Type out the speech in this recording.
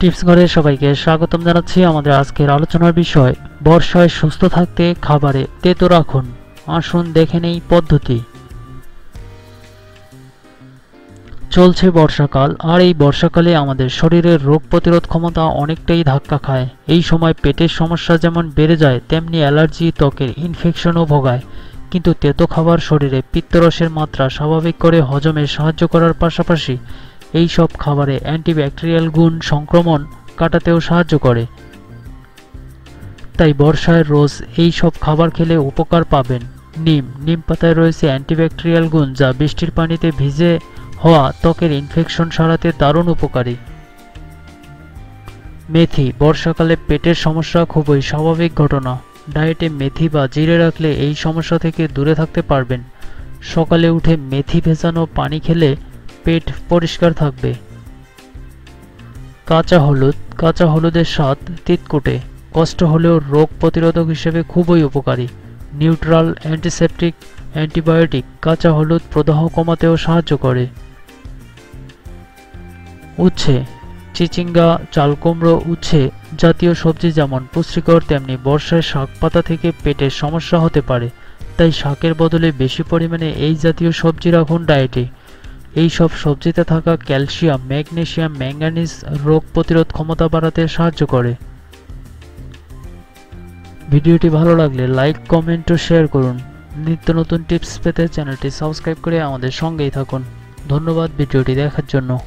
Tips ঘরে সবাইকে স্বাগতম জানাচ্ছি আমাদের আজকের আলোচনার বিষয়, বর্ষায় সুস্থ থাকতে খাবারে তেতো রাখুন। আসুন দেখে নেই পদ্ধতি। চলছে বর্ষাকাল, আর এই বর্ষাকালে আমাদের শরীরের রোগ প্রতিরোধ ক্ষমতা অনেকটাই ধাক্কা খায়। এই সময় পেটের সমস্যা যেমন বেড়ে যায়, তেমনি অ্যালার্জি, ত্বকের ইনফেকশনও ভোগায়। কিন্তু তেতো খাবার শরীরে পিত্তরসের মাত্রা স্বাভাবিক করে হজমে সাহায্য করার পাশাপাশি এই সব খাবারে অ্যান্টিব্যাকটেরিয়াল গুণ সংক্রমণ কাটাতেও সাহায্য করে। তাই বর্ষায় রোজ এই সব খাবার খেলে উপকার পাবেন। নিম নিম পাতায় রয়েছে অ্যান্টিব্যাকটেরিয়াল গুণ যা বৃষ্টির পানিতে ভিজে হওয়া ত্বকের ইনফেকশন সারাতে দারুণ উপকারী। মেথি, বর্ষাকালে পেটের সমস্যা খুবই স্বাভাবিক ঘটনা। ডায়েটে মেথি বা জিরে রাখলে এই সমস্যা থেকে দূরে থাকতে পারবেন। সকালে উঠে মেথি ভেজানো পানি খেলে পেট পরিষ্কার থাকবে। কাঁচা হলুদ, কাঁচা হলুদের স্বাদ তিতকুটে। কষ্ট হলেও রোগ প্রতিরোধক হিসেবে খুবই উপকারী। নিউট্রাল অ্যান্টিসেপটিক অ্যান্টিবায়োটিক কাঁচা হলুদ প্রদাহ কমাতেও সাহায্য করে। উচ্ছে, চিচিঙ্গা, চালকুমড়ো উচ্ছে জাতীয় সবজি যেমন পুষ্টিকর, তেমনি বর্ষায় শাক পাতা থেকে পেটের সমস্যা হতে পারে। তাই শাকের বদলে বেশি পরিমাণে এই জাতীয় সবজি রাখুন ডায়েটে। এই সব সবজিতে থাকা ক্যালসিয়াম ম্যাগনেশিয়াম ম্যাঙ্গানিজ রোগ প্রতিরোধ ক্ষমতা বাড়াতে সাহায্য করে। ভিডিওটি ভালো লাগলে লাইক, কমেন্ট ও শেয়ার করুন। নিত্য নতুন টিপস পেতে চ্যানেলটি সাবস্ক্রাইব করে আমাদের সঙ্গেই থাকুন। ধন্যবাদ ভিডিওটি দেখার জন্য।